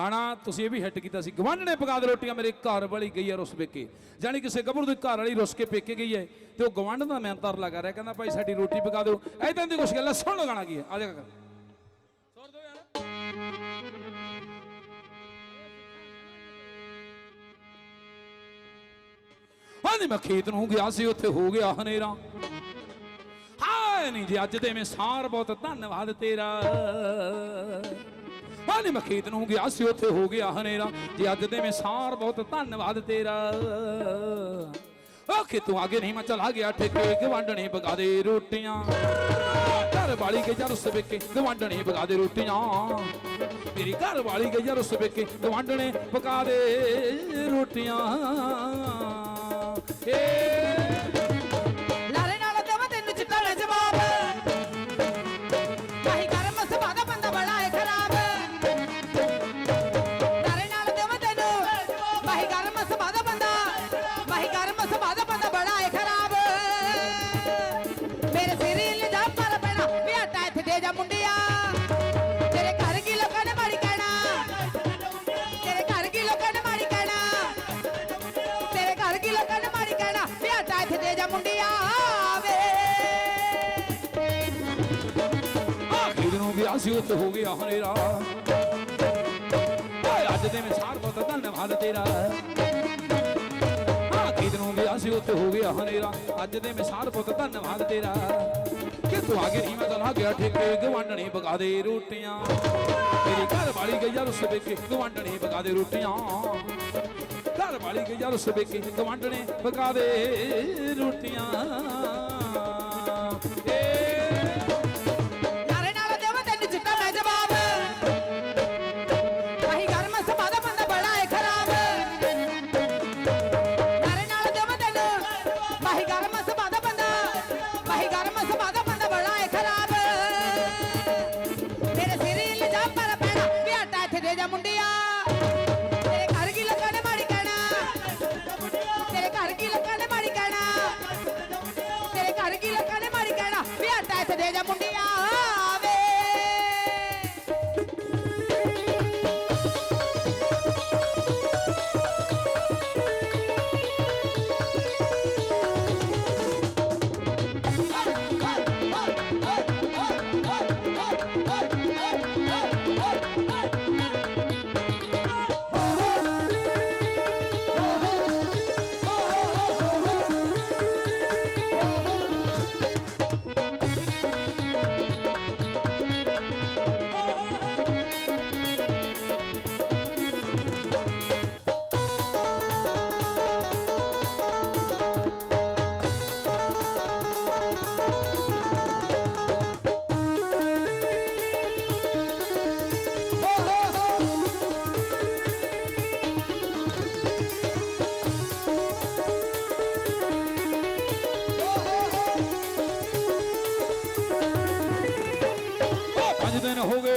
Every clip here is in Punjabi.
ਗਾਣਾ ਤੁਸੀਂ ਇਹ ਵੀ ਹਿੱਟ ਕੀਤਾ ਸੀ। ਗਵਾਂਢ ਨੇ ਪਕਾ ਦੇ ਰੋਟੀਆਂ ਮੇਰੇ ਘਰ ਵਾਲੀ ਗਈ ਹੈ ਰੁੱਸ ਪੇਕੇ। ਜਾਨੀ ਕਿਸੇ ਗੱਭਰੂ ਦੀ ਘਰ ਵਾਲੀ ਰੁੱਸ ਕੇ ਪੇਕੇ ਗਈ ਹੈ ਤੇ ਉਹ ਗਵਾਂਢ ਦਾ ਮਿਹਨਤਾਰ ਲਗਾ ਰਿਹਾ ਕਹਿੰਦਾ ਭਾਈ ਸਾਡੀ ਰੋਟੀ ਪਕਾ ਦਿਓ। ਐਦਾਂ ਦੀ ਕੁਛ ਗੱਲਾਂ ਸੁਣ ਲਓ ਗਾਣਾ ਕੀ ਹੈ। ਆ ਜਾ ਕਰ ਸੁਣ ਦਿਓ ਯਾਰ। ਹਾਂਜੀ ਮੈਂ ਖੇਤ ਨੂੰ ਗਿਆ ਸੀ ਉੱਥੇ ਹੋ ਗਿਆ ਹਨੇਰਾ। ਹਾਏ ਨਹੀਂ ਜੀ ਅੱਜ ਤੇ ਮੈਂ ਸਾਰ ਬਹੁਤ ਧੰਨਵਾਦ ਤੇਰਾ। ਹਾਂਜੀ ਮੈਂ ਖੇਤ ਨੂੰ ਗਿਆ ਸੀ, ਉੱਥੇ ਹੋ ਗਿਆ ਹਨੇਰਾ। ਜੀ ਅੱਜ ਤੇ ਮੈਂ ਸਾਰ ਬਹੁਤ ਧੰਨਵਾਦ ਤੇਰਾ। ਓ ਖੇਤੋਂ ਆਗੇ ਨਹੀਂ, ਮੈਂ ਚਲਾ ਗਿਆ ਠੇਕੇ ਗਵਾਂਡਣੇ ਪਕਾ ਦੇ ਰੋਟੀਆਂ। ਘਰ ਵਾਲੀ ਕੇ ਜਰ ਸਵੇਕੇ ਗਵਾਂਡਣੇ ਪਕਾ ਦੇ ਰੋਟੀਆਂ। ਮੇਰੀ ਘਰ ਵਾਲੀ ਕੇ ਜਰ ਸਵੇਕੇ ਗਵਾਂਡਣੇ ਪਕਾ ਦੇ ਰੋਟੀਆਂ। ਏ ਲਾਰੇ ਨਾਲ ਦੇਵਾਂ ਤੈਨੂੰ ਚਿੱਟਾ ਜਵਾਬ। ਕਾਹੀ ਕਰਮ ਸਭਾ ਦਾ ਸੀ ਉੱਥੇ ਹੋ ਗਿਆ ਹਨੇਰਾ। ਓਏ, ਅੱਜ ਦੇ ਵਿਚਾਰ ਬਹੁਤ ਧੰਨਵਾਦ ਤੇਰਾ। ਆਖਿਰ ਨੂੰ ਵਿਆਹ ਸੀ ਉੱਥੇ ਹੋ ਗਿਆ ਹਨੇਰਾ। ਅੱਜ ਦੇ ਵਿਚਾਰ ਬਹੁਤ ਧੰਨਵਾਦ ਤੇਰਾ। ਕਿ ਤੂੰ ਆਗੇ ਨਹੀਂ ਮੈਂ ਤਾਂ ਲਾ ਗਿਆ, ਠੇਕੇ ਗਵਾਂਢਣੇ ਬਗਾ ਦੇ ਰੋਟੀਆਂ। ਤੇਰੀ ਘਰ ਵਾਲੀ ਗਈ ਯਾਰ ਉਸ ਵੇਖੇ ਗਵਾਂਢਣੇ ਪਕਾ ਦੇ ਰੋਟੀਆਂ। ਘਰ ਵਾਲੀ ਗਈ ਯਾਰ ਉਸ ਵੇਖੇ ਗਵਾਂਢਣੇ ਪਕਾ ਦੇ ਰੋਟੀਆਂ।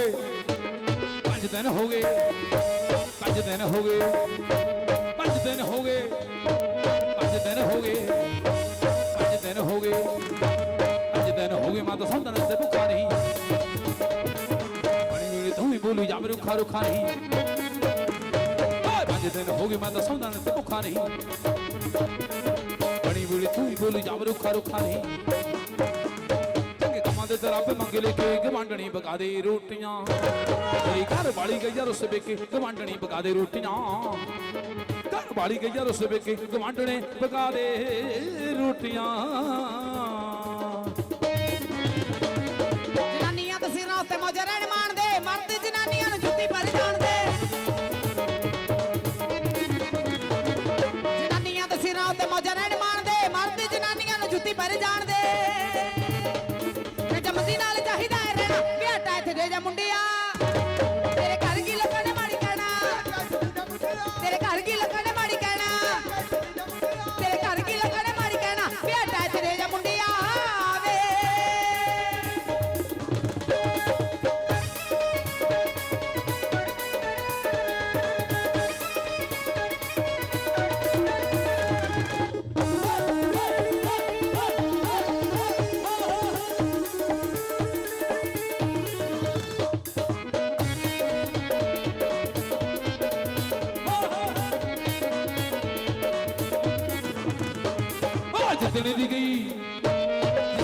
ਗਏ ਪੰਜ ਦਿਨ ਹੋ ਗਏ, ਪੰਜ ਦਿਨ ਹੋ ਗਏ, ਪੰਜ ਦਿਨ ਹੋ ਗਏ, ਪੰਜ ਦਿਨ ਹੋ ਗਏ, ਪੰਜ ਦਿਨ ਹੋ ਗਏ, ਪੰਜ ਦਿਨ ਹੋ ਗਏ, ਮੈਂ ਤਾਂ ਸੌਂਦਾ ਤੇ ਭੁੱਖਾ ਨਹੀਂ। ਬਣੀ ਮੇਰੀ ਤੂੰ ਵੀ ਬੋਲੀ, ਜਾ ਮੇਰੇ ਰੁੱਖਾ ਰੁੱਖਾ ਨਹੀਂ। ਪੰਜ ਦਿਨ ਹੋ ਗਏ, ਮੈਂ ਤਾਂ ਸੌਂਦਾ ਨਾ ਤੇ ਭੁੱਖਾ ਨਹੀਂ। ਬਣੀ ਮੇਰੀ ਤੂੰ ਵੀ ਬੋਲੀ, ਜਾ ਮੇਰੇ ਰੁੱਖਾ ਰੁੱਖਾ ਨਹੀਂ। ਤੇ ਰੱਬ ਮੰਗੇ ਲੈ ਕੇ ਗਵਾਂਡਣੀ ਪਕਾ ਦੇ ਰੋਟੀਆਂ। ਤੇਰੀ ਘਰ ਵਾਲੀ ਗਈ ਯਾਰ ਉਸ ਵੇਕੇ ਗਵਾਂਡਣੀ ਪਕਾ ਦੇ ਰੋਟੀਆਂ। ਘਰ ਵਾਲੀ ਗਈ ਯਾਰ ਉਸ ਵੇਕੇ ਗਵਾਂਡਣੇ ਪਕਾ ਦੇ ਰੋਟੀਆਂ। ਜਨਾਨੀਆਂ ਦੇ ਸਿਰਾਂ ਉੱਤੇ ਮੌਜ ਰਹਿਣ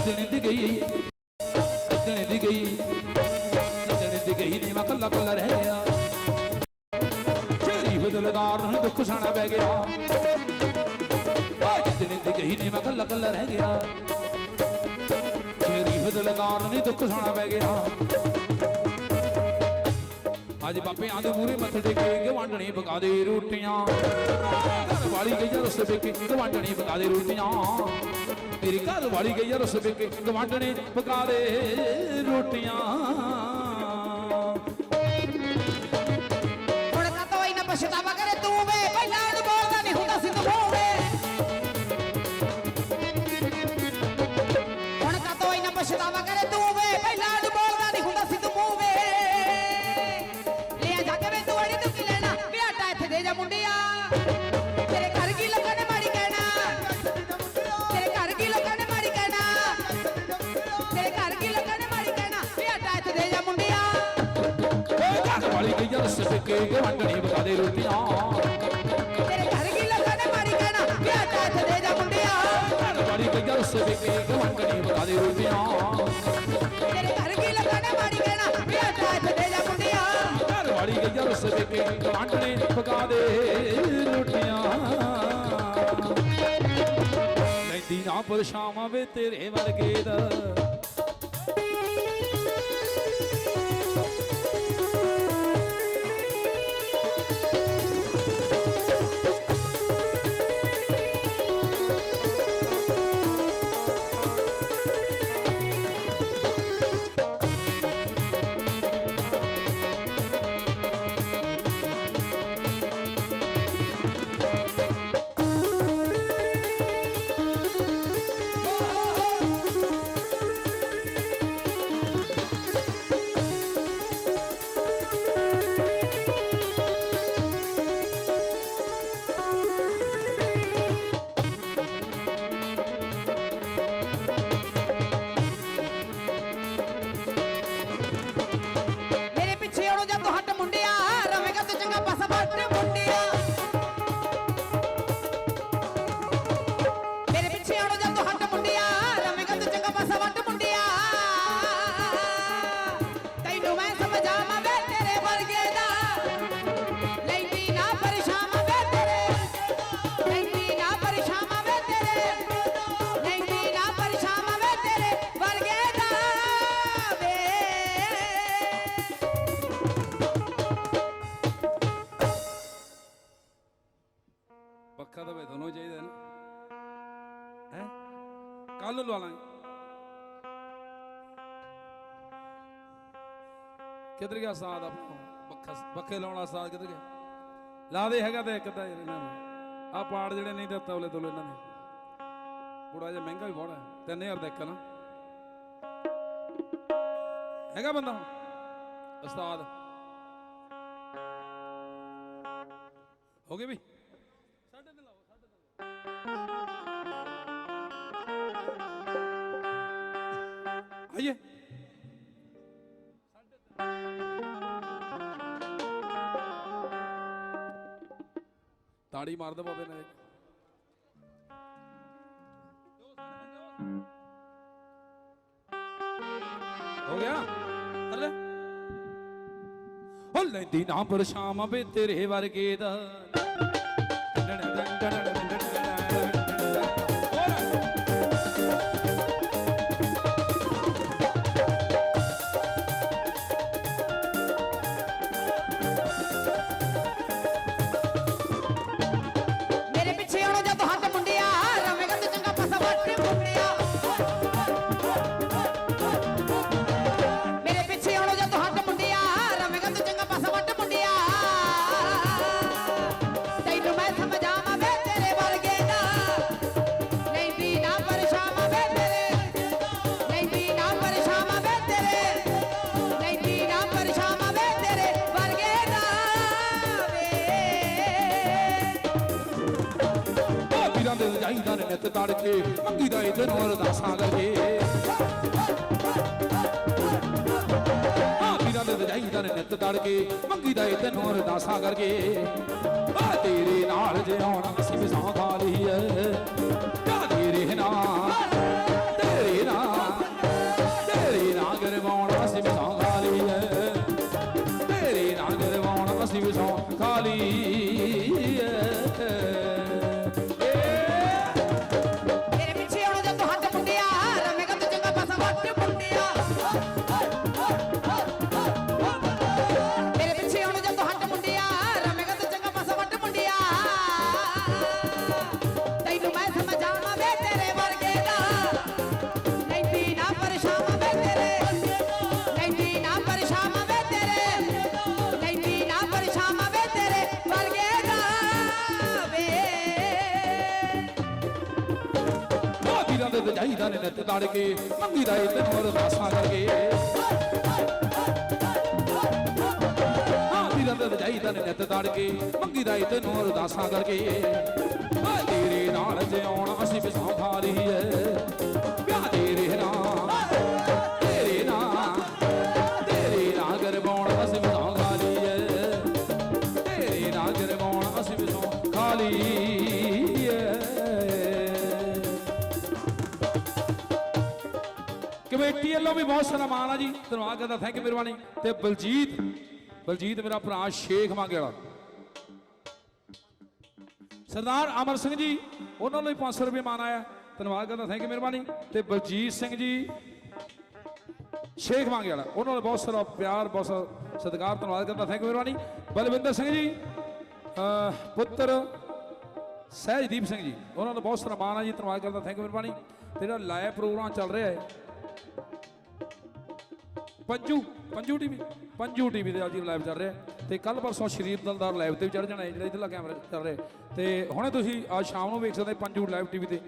ਜਿੱਦਣ ਦੀ ਗਈ। ਜਿੱਦਣ ਦੀ ਗਈ। ਜਿੱਦਣ ਦੀ ਗਈ ਨੀ, ਮੈਂ ਕੱਲਾ ਕੱਲਾ ਰਹਿ ਗਿਆ। ਬਦਲਦਾਰ ਨੂੰ ਦੁੱਖ ਸਾਣਾ ਪੈ ਗਿਆ। ਆ ਦੀ ਗਈ ਨੀ, ਮੈਂ ਕੱਲਾ ਕੱਲਾ ਰਹਿ ਗਿਆ। ਚੇਰੀ ਬਦਲਦਾਰ ਨੂੰ ਦੁੱਖ ਸਾਣਾ ਪੈ ਗਿਆ। ਅੱਜ ਬਾਪੇ ਆਂਦੇ ਮੂਰੇ ਮੱਥੇ ਟੇਕੇ ਗਵਾਂਢਣੀ ਪਕਾ ਦੇ ਰੋਟੀਆਂ। ਘਰ ਵਾਲੀ ਗਈ ਯਾਰ ਉਸ ਵੇਕੇ ਗਵਾਂਢਣੀ ਪਕਾ ਦੇ ਰੋਟੀਆਂ। ਤੇਰੀ ਘਰ ਵਾਲੀ ਗਈ ਯਾਰ ਉਸ ਵੇਕੇ ਗਵਾਂਢਣੀ ਪਕਾ ਦੇ ਰੋਟੀਆਂ। ਹੁਣ ਕਾ ਤੋਈ ਨਾ ਪਛਤਾਵਾ ਕਰੇ ਤੂੰ ਵੇ ਮੁੰਡਿਆ। ਤੇਰੇ ਘਰ ਕੀ ਲੋਕਾਂ ਨੇ ਮਾੜੀ ਕਹਿਣਾ? ਤੇਰੇ ਘਰ ਕੀ ਲੋਕਾਂ ਨੇ ਮਾੜੀ ਕਹਿਣਾ? ਤੇਰੇ ਘਰ ਕੀ ਲੋਕਾਂ ਨੇ ਮਾੜੀ ਕਹਿਣਾ? ਵੀ ਆਟਾ ਇੱਥੇ ਦੇ ਜਾ ਮੁੰਡਿਆ। ਓਏ ਘਰ ਵਾਲੀ ਗਈ ਯਾਰ ਉਸ ਵੇਕੇ ਗਵਾਂਢਣੀ ਪਕਾ ਦੇ ਰੋਟੀਆਂ। ਤੇਰੇ ਘਰ ਕੀ ਲੋਕਾਂ ਨੇ ਮਾੜੀ ਕਹਿਣਾ? ਵੀ ਆਟਾ ਇੱਥੇ ਦੇ ਜਾ ਮੁੰਡਿਆ। ਘਰ ਵਾਲੀ ਗਈ ਯਾਰ ਉਸ ਵੇਕੇ ਗਵਾਂਢਣੀ ਪਕਾ ਦੇ ਰੋਟੀਆਂ। ਤੇਰੇ ਘਰ ਕੀ ਲੋਕਾਂ ਨੇ ਮਾੜੀ ਕਹਿਣਾ? ਵੀ ਆਟਾ ਇੱਥੇ ਦੇ ਵਾਲੀ ਗਈ ਯਾਰ ਉਸ ਪਕਾ ਦੇ ਰੋਟੀਆਂ ਲੈਂਦੀ ਨਾ ਪਰਛਾਵਾਂ ਵੇ ਤੇਰੇ ਵਰਗੇ ਦਾ। ਕਿੱਧਰ ਗਿਆ ਸਾਦ ਆਪਣਾ? ਪੱਖਾ ਲਾਉਣਾ ਸਾਦ ਕਿੱਧਰ ਗਿਆ? ਲਾ ਦੇ ਹੈਗਾ ਤੇ ਇੱਕ ਤਾਂ ਇਹਨਾਂ ਨੂੰ। ਆ ਪਾੜ ਜਿਹੜੇ ਨਹੀਂ ਦਿੱਤਾ ਉਹਲੇ ਤੋਲੇ ਇਹਨਾਂ ਨੇ। ਬੁੜਾ ਜਿਹਾ ਮਹਿੰਗਾ ਵੀ ਬੜਾ 3000 ਦਾ ਇੱਕ ਨਾ। ਹੈਗਾ ਬੰਦਾ? ਉਸਤਾਦ। ਹੋ ਗਏ ਵੀ? ਤਾੜੀ ਮਾਰ ਦੋ ਬਾਬੇ ਨੇ। ਹੋ ਗਿਆ? ਕਰ ਹੋ ਲੈਂਦੀ ਨਾ ਪਰਛਾਵਾਂ ਵੇ ਤੇਰੇ ਵਰਗੇ ਦਾ। ਹੋਰ ਤੜਕੇ ਮੰਗੀ ਦਾ ਇਹ ਦਿਨ ਅਰਦਾਸਾਂ ਕਰਕੇ ਆ ਵੀਰਾਂ ਦੇ ਜਾਈਦਾ ਨੇ ਨਿਤ ਤੜਕੇ ਮੰਗੀ ਦਾ ਇਹ ਨੂੰ ਅਰਦਾਸਾਂ ਕਰਕੇ। ਆ ਤੇਰੇ ਨਾਲ ਜੇ ਆਉਣਾ ਸੀ ਵਿਸਾਂ ਖਾ ਲਈ ਐ ਆ ਤੇਰੇ ਨਾਲ ਰਜਾਈਦਾ ਨੇ ਨਿਤ ਤੜ ਕੇ, ਮੰਗੀ ਦਾ ਏ ਤੈਨੂੰ ਅਰਦਾਸਾਂ ਕਰਕੇ ਹਾਂ, ਵੀਰਾਂ ਦੇ ਨੇ ਨਿਤ ਤੜ ਕੇ, ਮੰਗੀ ਦਾ ਏ ਤੈਨੂੰ ਅਰਦਾਸਾਂ ਕਰਕੇ ਤੇਰੇ ਨਾਲ ਜਿਉਣ ਅਸੀਂ ਵਿਸਾਂ ਖਾ ਰਹੀ ਐ ਵੱਲੋਂ ਵੀ ਬਹੁਤ ਸਾਰਾ ਮਾਣ ਆ ਜੀ। ਧੰਨਵਾਦ ਕਰਦਾ ਥੈਂਕ ਯੂ ਮਿਹਰਬਾਨੀ। ਤੇ ਬਲਜੀਤ ਬਲਜੀਤ ਮੇਰਾ ਭਰਾ ਸ਼ੇਖ ਮੰਗੇ ਵਾਲਾ। ਸਰਦਾਰ ਅਮਰ ਸਿੰਘ ਜੀ, ਉਹਨਾਂ ਨੂੰ ਵੀ 500 ਰੁਪਏ ਮਾਨ ਆਇਆ। ਧੰਨਵਾਦ ਕਰਦਾ ਥੈਂਕ ਯੂ ਮਿਹਰਬਾਨੀ। ਤੇ ਬਲਜੀਤ ਸਿੰਘ ਜੀ, ਸ਼ੇਖ ਮੰਗੇ ਵਾਲਾ। ਉਹਨਾਂ ਨੂੰ ਬਹੁਤ ਸਾਰਾ ਪਿਆਰ, ਬਹੁਤ ਸਾਰਾ ਸਤਿਕਾਰ, ਧੰਨਵਾਦ ਕਰਦਾ ਥੈਂਕ ਯੂ ਮਿਹਰਬਾਨੀ। ਬਲਵਿੰਦਰ ਸਿੰਘ ਜੀ ਪੁੱਤਰ ਸਹਿਜਦੀਪ ਸਿੰਘ ਜੀ। ਉਹਨਾਂ ਨੂੰ ਬਹੁਤ ਸਾਰਾ ਮਾਣ ਆ ਜੀ, ਧੰਨਵਾਦ ਕਰਦਾ ਥੈਂਕ ਯੂ ਮਿਹਰਬਾਨੀ। ਤੇ ਜਿਹੜਾ ਲਾਈਵ ਪ੍ਰੋਗਰਾਮ ਚੱਲ ਰਿਹਾ ਹੈ ਪੰਜੂ ਪੰਜੂ ਟੀਵੀ ਪੰਜੂ ਟੀਵੀ ਦੇ ਅੱਜ ਲਾਈਵ ਚੱਲ ਰਿਹਾ ਹੈ। ਤੇ ਕੱਲ ਪਰਸੋਂ ਸ਼ਰੀਰ ਦਲਦਾਰ ਲਾਈਵ ਤੇ ਵੀ ਚੜ ਜਾਣਾ ਹੈ, ਜਿਹੜਾ ਇਧਰਲਾ ਕੈਮਰਾ ਚੱਲ ਰਿਹਾ ਹੈ। ਤੇ ਹੁਣੇ ਤੁਸੀਂ ਅੱਜ ਸ਼ਾਮ ਨੂੰ ਵੇਖ ਸਕਦੇ ਪੰਜੂ ਲਾਈਵ ਟੀਵੀ ਤੇ,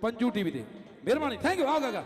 ਪੰਜੂ ਟੀਵੀ ਤੇ। ਮਿਹਰਬਾਨੀ ਥੈਂਕ ਯੂ ਆ ਗਾ।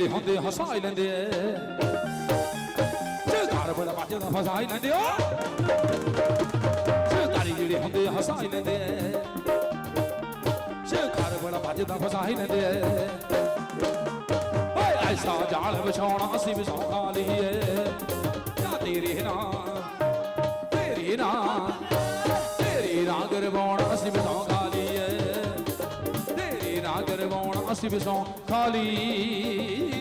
ਜਿਹੜੇ ਹੁੰਦੇ ਹਸਾਈ ਲੈਂਦੇ ਐ ਚਿਲਕਾਰ ਬੜਾ ਵੱਜਦਾ ਫਸਾਈ ਲੈਂਦੇ ਓ ਚਿਲਕਾਰੀ ਜਿਹੜੇ ਹੁੰਦੇ ਹਸਾਈ ਲੈਂਦੇ ਐ ਚਿਲਕਾਰ ਬੜਾ ਵੱਜਦਾ ਫਸਾਈ ਲੈਂਦੇ ਐ ਓਏ, ਐਸਾ ਜਾਲ ਵਿਛਾਉਣਾ ਅਸੀਂ ਵਿਛਾਉ ਖਾ ਲਈਏ ਜਾਂ ਤੇਰੇ ਨਾਲ ਤੇਰੇ ਨਾਲ ਗਰਵਾਉਣ ਅਸੀਂ ਵਿਸੋਂ ਖਾਲੀ।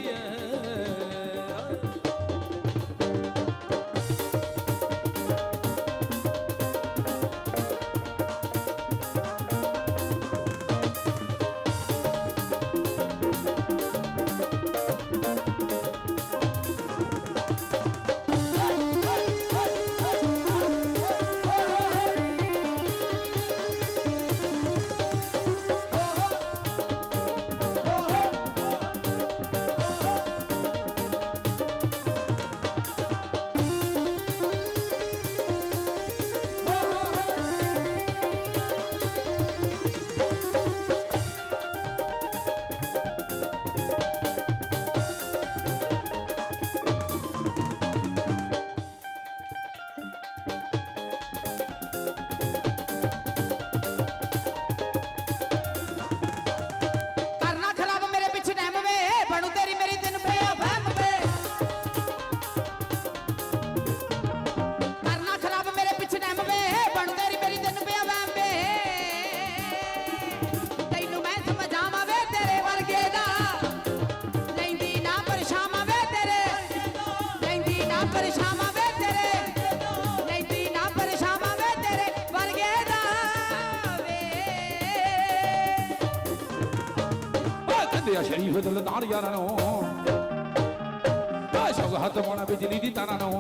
ਹੱਥ ਪਾਉਣਾ ਬਿਜਲੀ ਦੀ ਤਾਰਾਂ ਨੂੰ।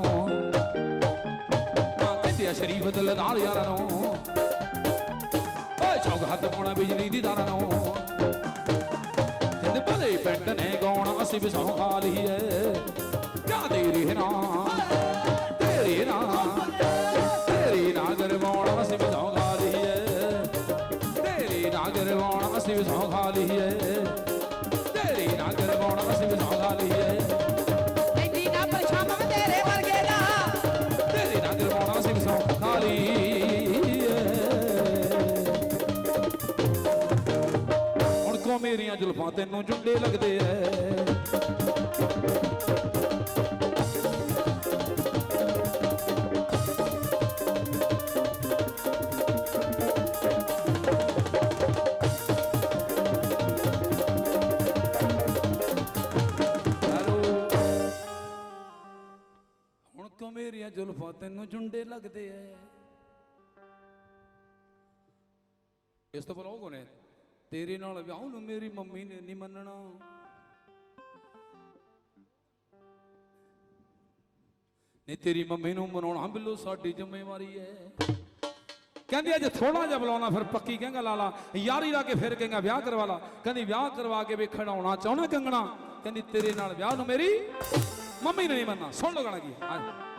ਆ ਕਹਿੰਦੇ ਆ ਸ਼ਰੀਫ ਦਿਲਦਾਰ ਯਾਰਾਂ ਨੂੰ। ਓ ਸ਼ੌਕ ਹੱਥ ਪਾਉਣਾ ਬਿਜਲੀ ਦੀ ਤਾਰਾਂ ਨੂੰ। ਜਿੰਦ ਭਲੇ ਪਿੰਡ ਨੇ ਗਾਉਣ, ਅਸੀਂ ਵੀ ਸੌ ਖਾ ਲਈਏ। ਕਿਆ ਤੇਰੇ ਨਾਲ ਤੇਰੇ ਨਾਲ ਤੇਰੇ ਨਾਲ ਗਰਵਾਉਣ ਅਸੀਂ ਵੀ ਸੌ ਭਾਵਾਂ ਤੈਨੂੰ ਜੁੰਡੇ ਲੱਗਦੇ ਐ। ਮੇਰੀਆਂ ਜ਼ੁਲਫਾਂ ਤੈਨੂੰ ਜੁੰਡੇ ਲੱਗਦੇ ਐ? ਇਸ ਤੋਂ ਬਲੌਗ ਹੋਣੇ ਤੇਰੇ ਨਾਲ ਵਿਆਹ ਨੂੰ ਮੇਰੀ ਮੰਮੀ ਨੇ ਨਹੀਂ ਮੰਨਣਾ। ਨਹੀਂ ਤੇਰੀ ਮੰਮੀ ਨੂੰ ਮਨਾਉਣਾ ਬਿੱਲੋ ਸਾਡੀ ਜ਼ਿੰਮੇਵਾਰੀ ਹੈ। ਕਹਿੰਦੀ ਅੱਜ ਥੋੜਾ ਜਿਹਾ ਬੁਲਾਉਣਾ, ਫਿਰ ਪੱਕੀ ਕਹਿੰਗਾ ਲਾਲਾ ਯਾਰੀ ਲਾ ਕੇ ਫਿਰ ਕਹਿੰਗਾ ਵਿਆਹ ਕਰਵਾ ਲਾ। ਕਹਿੰਦੀ ਵਿਆਹ ਕਰਵਾ ਕੇ ਵੇਖਣ ਆਉਣਾ ਚਾਹਣਾ ਕੰਗਣਾ। ਕਹਿੰਦੀ ਤੇਰੇ ਨਾਲ ਵਿਆਹ ਨੂੰ ਮੇਰੀ ਮੰਮੀ ਨੇ ਨਹੀਂ ਮੰਨਣਾ। ਸੁਣ ਲੋ ਗਾਣਾ ਕੀ ਹੈ।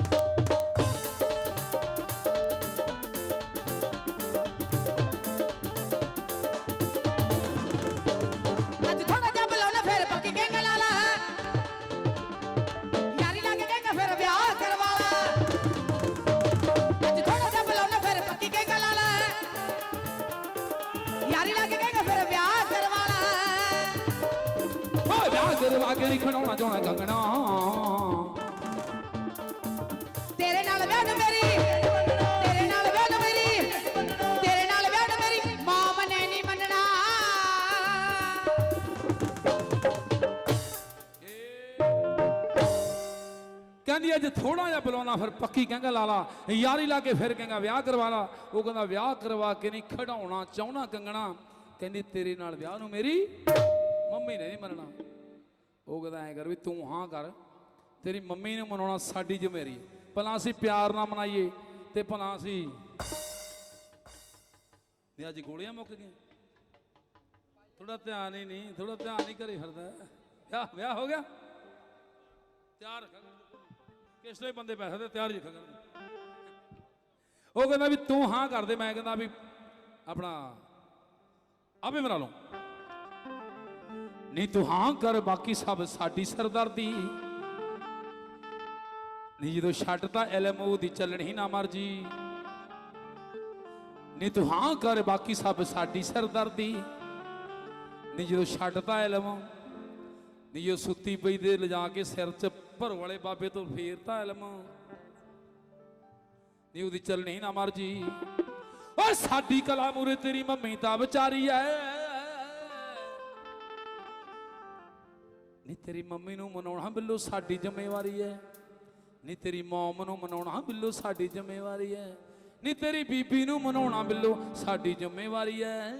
ਨਹੀਂ ਖੜਾਉਣਾ ਚਾਹਣਾ ਕੰਗਣਾ ਤੇਰੇ ਨਾਲ ਵਿਆਹ ਨੂੰ ਮੇਰੀ ਤੇਰੇ ਨਾਲ ਵਿਆਹ ਨੂੰ ਮੇਰੀ ਤੇਰੇ ਨਾਲ ਵਿਆਹ ਨੂੰ ਮੇਰੀ ਮਾਂ ਨੇ ਨਹੀਂ ਮੰਨਣਾ। ਕਹਿੰਦੀ ਅੱਜ ਥੋੜਾ ਜਿਹਾ ਬੁਲਾਉਣਾ ਫਿਰ ਪੱਕੀ ਕਹਿੰਗਾ ਲਾਲਾ ਯਾਰੀ ਲਾ ਕੇ ਫਿਰ ਕਹਿੰਗਾ ਵਿਆਹ ਕਰਵਾ ਲਾ। ਉਹ ਕਹਿੰਦਾ ਵਿਆਹ ਕਰਵਾ ਕੇ ਨਹੀਂ ਖੜਾਉਣਾ ਚਾਹਣਾ ਕੰਗਣਾ। ਕਹਿੰਦੀ ਤੇਰੇ ਨਾਲ ਵਿਆਹ ਨੂੰ ਮੇਰੀ ਮੰਮੀ ਨੇ ਨਹੀਂ ਮੰਨਣਾ। ਉਹ ਕਹਿੰਦਾ ਐ ਕਰ ਵੀ ਤੂੰ ਹਾਂ ਕਰ, ਤੇਰੀ ਮੰਮੀ ਨੂੰ ਮਨਾਉਣਾ ਸਾਡੀ ਜ਼ਿੰਮੇਵਾਰੀ ਭਲਾ ਅਸੀਂ ਪਿਆਰ ਨਾਲ ਮਨਾਈਏ ਤੇ ਭਲਾ ਅਸੀਂ ਨੇ ਅੱਜ ਗੋਲੀਆਂ ਮੁੱਕ ਗਈਆਂ। ਥੋੜਾ ਧਿਆਨ ਹੀ ਨਹੀਂ ਥੋੜਾ ਧਿਆਨ ਹੀ ਕਰੀ ਫਿਰਦਾ ਵਿਆਹ ਵਿਆਹ ਹੋ ਗਿਆ? ਤਿਆਰ ਰੱਖਾ ਕਿਸ ਲਈ ਬੰਦੇ ਪੈਸੇ ਦੇ ਤਿਆਰ ਹੀ ਰੱਖਾ ਉਹ ਕਹਿੰਦਾ ਵੀ ਤੂੰ ਹਾਂ ਕਰ ਦੇ, ਮੈਂ ਕਹਿੰਦਾ ਵੀ ਆਪਣਾ ਆਪੇ ਮਨਾ ਲਓ ਨਹੀਂ ਤੂੰ ਹਾਂ ਕਰ, ਬਾਕੀ ਸਭ ਸਾਡੀ ਸਰਦਰਦੀ। ਨਹੀਂ ਜਦੋਂ ਛੱਡਤਾ ਐਲਐਮਓ ਦੀ ਚੱਲਣੀ ਨਾ ਮਰਜ਼ੀ। ਨਹੀਂ ਤੂੰ ਹਾਂ ਕਰ, ਬਾਕੀ ਸਭ ਸਾਡੀ ਸਰਦਾਰਦੀ। ਨਹੀਂ ਜਦੋਂ ਛੱਡਤਾ ਐਲਐਮਓ, ਨਹੀਂ ਉਹ ਸੁੱਤੀ ਪਈ ਦੇ ਲਿਜਾ ਕੇ ਸਿਰ 'ਚ ਭਰ ਵਾਲੇ ਬਾਬੇ ਤੋਂ ਫੇਰਤਾ ਇਲਮ ਨਹੀਂ ਉਹਦੀ ਚੱਲਣੀ ਨਾ ਮਰਜ਼ੀ। ਓਏ ਸਾਡੀ ਕਲਾ ਮੂਰੇ ਤੇਰੀ ਮੰਮੀ ਤਾਂ ਵਿਚਾਰੀ ਐ। ਨਹੀਂ ਤੇਰੀ ਮੰਮੀ ਨੂੰ ਮਨਾਉਣਾ ਬਿੱਲੋ ਸਾਡੀ ਜ਼ਿੰਮੇਵਾਰੀ ਹੈ। ਨਹੀਂ ਤੇਰੀ ਮੌਮ ਨੂੰ ਮਨਾਉਣਾ ਬਿੱਲੋ ਸਾਡੀ ਜ਼ਿੰਮੇਵਾਰੀ ਹੈ। ਨਹੀਂ ਤੇਰੀ ਬੀਬੀ ਨੂੰ ਮਨਾਉਣਾ ਬਿੱਲੋ ਸਾਡੀ ਜ਼ਿੰਮੇਵਾਰੀ ਹੈ।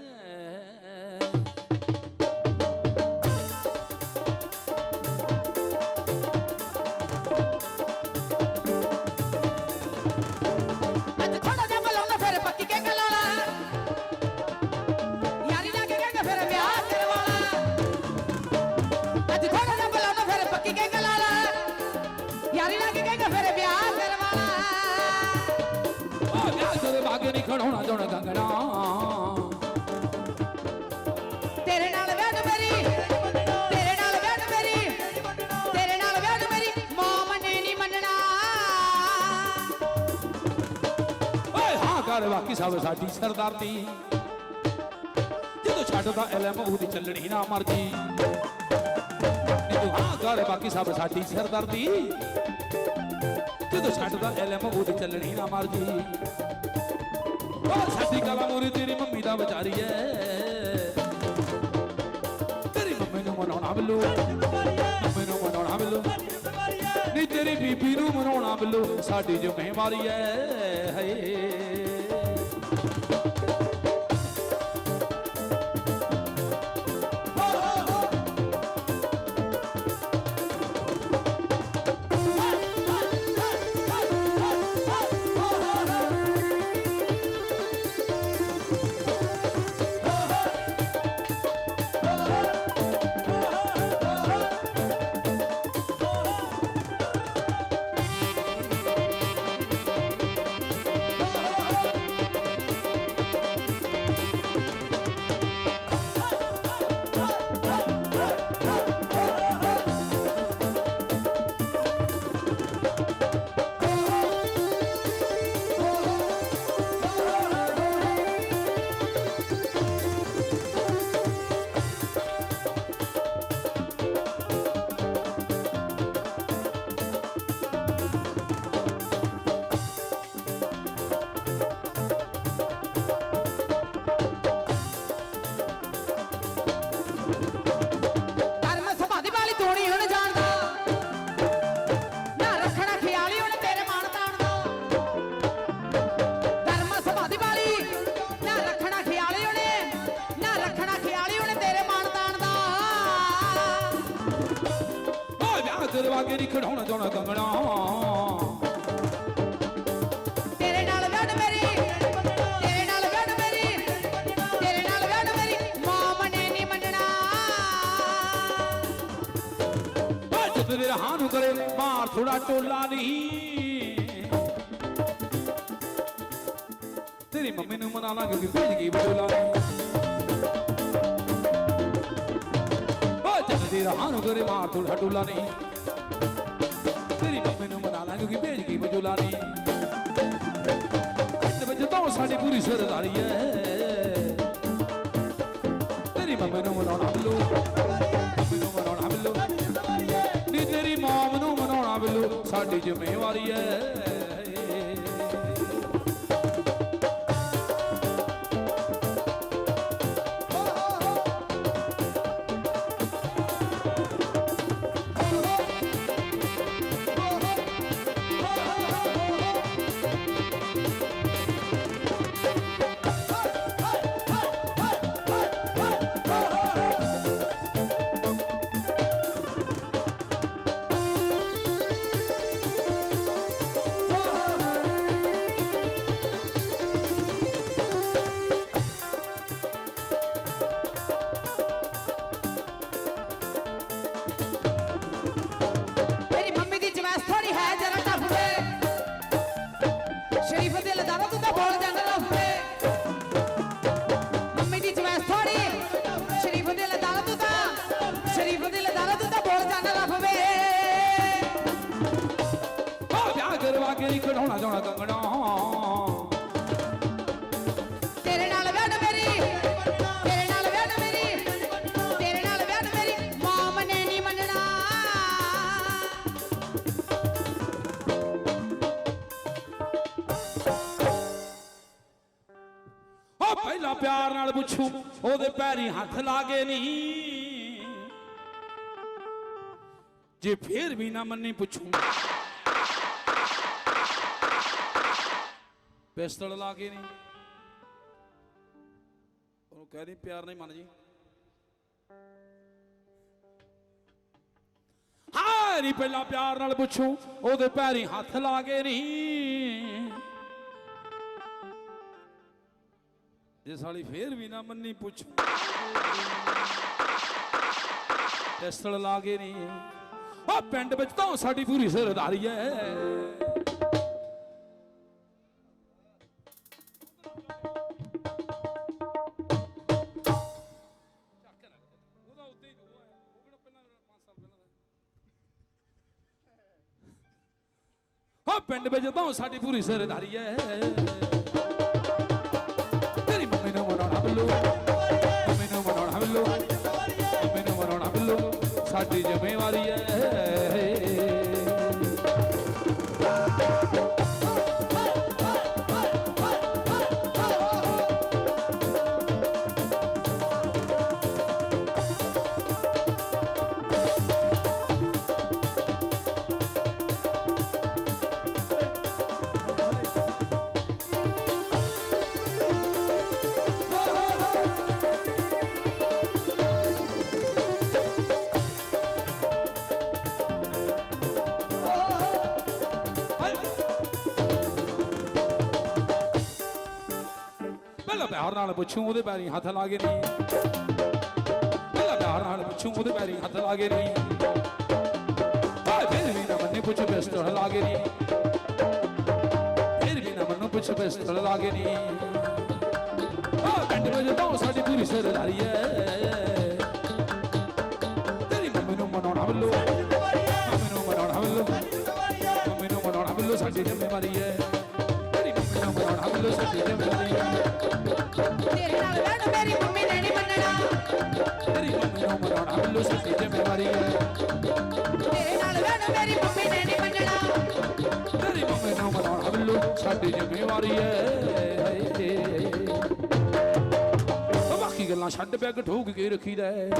ਖੜਾਉਣਾ ਚਾਹਣਾ ਕੰਗਣਾ ਤੇਰੇ ਨਾਲ ਵਿਆਹ ਨੂੰ ਮੇਰੀ ਤੇਰੇ ਨਾਲ ਵਿਆਹ ਨੂੰ ਮੇਰੀ ਤੇਰੇ ਨਾਲ ਵਿਆਹ ਨੂੰ ਮੇਰੀ ਮਾਂ ਨੇ ਨਹੀਂ ਮੰਨਣਾ। ਓਏ ਹਾਂ ਕਰ ਬਾਕੀ ਸਭ ਸਾਡੀ ਸਰਦਾਰਦੀ। ਜਦੋਂ ਛੱਡਦਾ ਐਲਐਮ ਉਹਦੀ ਚੱਲਣੀ ਨਾ ਮਰਜ਼ੀ। ਜਦੋਂ ਹਾਂ ਕਰ ਬਾਕੀ ਸਭ ਸਾਡੀ ਸਰਦਾਰਦੀ। ਜਦੋਂ ਛੱਡਦਾ ਐਲਐਮ ਉਹਦੀ ਚੱਲਣੀ ਨਾ ਮਰਜ਼ੀ। ਸਾਡੀ ਕਲਾ ਮੂਰੀ, ਤੇਰੀ ਮੰਮੀ ਦਾ ਵਿਚਾਰੀ ਐ। ਤੇਰੀ ਮੰਮੀ ਨੂੰ ਮਨਾਉਣਾ ਬਿੱਲੂ। ਮੰਮੀ ਨੂੰ ਮਨਾਉਣਾ ਬਿੱਲੂ। ਨੀ ਤੇਰੀ ਬੀਬੀ ਨੂੰ ਮਨਾਉਣਾ ਬਿੱਲੂ। ਸਾਡੀ ਜ਼ਿੰਮੇਵਾਰੀ ਐ, ਹਏ। ਥੋੜਾ ਟੋਲਾ ਨਹੀਂ। ਤੇਰੀ ਮੰਮੀ ਨੂੰ ਮਨਾ ਲਾ ਕਿਉਂਕਿ ਭੇਜ ਗਈ ਬੋਲਾ ਓ ਜਦ ਤੇਰੇ ਨੂੰ ਕਰੇ ਮਾਰ ਥੋੜਾ ਟੋਲਾ ਨਹੀਂ। ਤੇਰੀ ਮੰਮੀ ਨੂੰ ਮਨਾ ਲਾ ਕਿਉਂਕਿ ਭੇਜ ਗਈ ਬਜੋਲਾ ਨਹੀਂ। ਪਿੰਡ ਵਿੱਚ ਤਾਂ ਸਾਡੀ ਪੂਰੀ ਸਰਦਾਰੀ ਹੈ। ਸਾਡੀ ਜ਼ਿੰਮੇਵਾਰੀ ਹੈ। ਹੱਥ ਨਹੀਂ। ਜੇ ਫੇਰ ਵੀ ਨਾ ਮੰਨੀ ਪੁੱਛੂ। ਪਿਸਤਲ ਲਾ ਕੇ ਨਹੀਂ। ਉਹਨੂੰ ਕਹਿ ਦੀ ਪਿਆਰ ਨਹੀਂ ਮੰਨ ਜੀ। ਹਾਂ, ਨਹੀਂ ਪਹਿਲਾਂ ਪਿਆਰ ਨਾਲ ਪੁੱਛੂ, ਉਹਦੇ ਪੈਰੀ ਹੱਥ ਲਾ ਕੇ ਨਹੀਂ। ਜੇ ਸਾਲੀ ਫੇਰ ਵੀ ਨਾ ਮੰਨੀ ਪੁੱਛੂ। ਟੈਸਟਲ ਲਾ ਕੇ ਨਹੀਂ ਉਹ ਪਿੰਡ ਵਿੱਚ ਤਾਂ ਸਾਡੀ ਪੂਰੀ ਸਰਦਾਰੀ ਹੈ ਉਹਦਾ ਉਹ ਪਿੰਡ ਵਿੱਚ ਤਾਂ ਸਾਡੀ ਪੂਰੀ ਸਰਦਾਰੀ ਹੈ ਸਾਡੀ ਜ਼ਿੰਮੇਵਾਰੀ ਹੈ। ਪਿਆਰ ਨਾਲ ਪੁੱਛੂ, ਉਹਦੇ ਪੈਰੀ ਹੱਥ ਲਾ ਕੇ ਨਹੀਂ। ਪਹਿਲਾਂ ਪਿਆਰ ਨਾਲ ਪੁੱਛੂ, ਉਹਦੇ ਪੈਰੀ ਹੱਥ ਲਾ ਕੇ ਨਹੀਂ। ਹਾਏ ਫਿਰ ਵੀ ਨਾ ਮੰਨੇ, ਪੁੱਛ ਪਿਸਤਲ ਲਾ ਕੇ ਨਹੀਂ। ਫਿਰ ਵੀ ਨਾ ਮੰਨੂ, ਪੁੱਛ ਪਿਸਤਲ ਲਾ ਕੇ ਨਹੀਂ। ਆ ਪਿੰਡ ਵਿੱਚ ਸਾਡੀ ਪੂਰੀ ਸਰਦਾਰੀ ਹੈ ਤੇਰੀ ਮੰਮੀ ਨੂੰ ਮਨਾਉਣਾ ਵੱਲੋ, ਮੰਮੀ ਨੂੰ ਮਨਾਉਣਾ ਵੱਲੋਂ, ਮੰਮੀ ਨੂੰ ਮਨਾਉਣਾ ਵੱਲੋ ਸਾਡੀ ਜ਼ਿੰਮੇਵਾਰੀ ਹੈ ਤੇਰੀ ਮੰਮੀ ਨੂੰ ਮਨਾਉਣਾ ਵੱਲੋ ਜ਼ਿੰਮੇਵਾਰੀ ਹੈ ਤੇਰੇ ਨਾਲ ਵੜ ਮੇਰੀ ਮੰਮੀ ਨੇ ਨਹੀਂ ਮੰਨਣਾ ਤੇਰੀ ਮੰਮੀ ਨੂੰ ਮਨਾਉਣਾ ਵੱਲੋਂ ਸਾਡੀ ਜ਼ਿੰਮੇਵਾਰੀ ਹੈ ਤੇਰੇ ਨਾਲ ਵੜ ਮੇਰੀ ਮੰਮੀ ਨੇ ਨਹੀਂ ਮੰਨਣਾ ਤੇਰੀ ਮੰਮੀ ਨੂੰ ਮਨਾਉਣਾ ਵੱਲੋਂ ਸਾਡੀ ਜ਼ਿੰਮੇਵਾਰੀ ਹੈ ਬਾਕੀ ਗੱਲਾਂ ਛੱਡ ਪਿਆ ਠੋਕ ਕੇ ਰੱਖੀਦਾ ਹੈ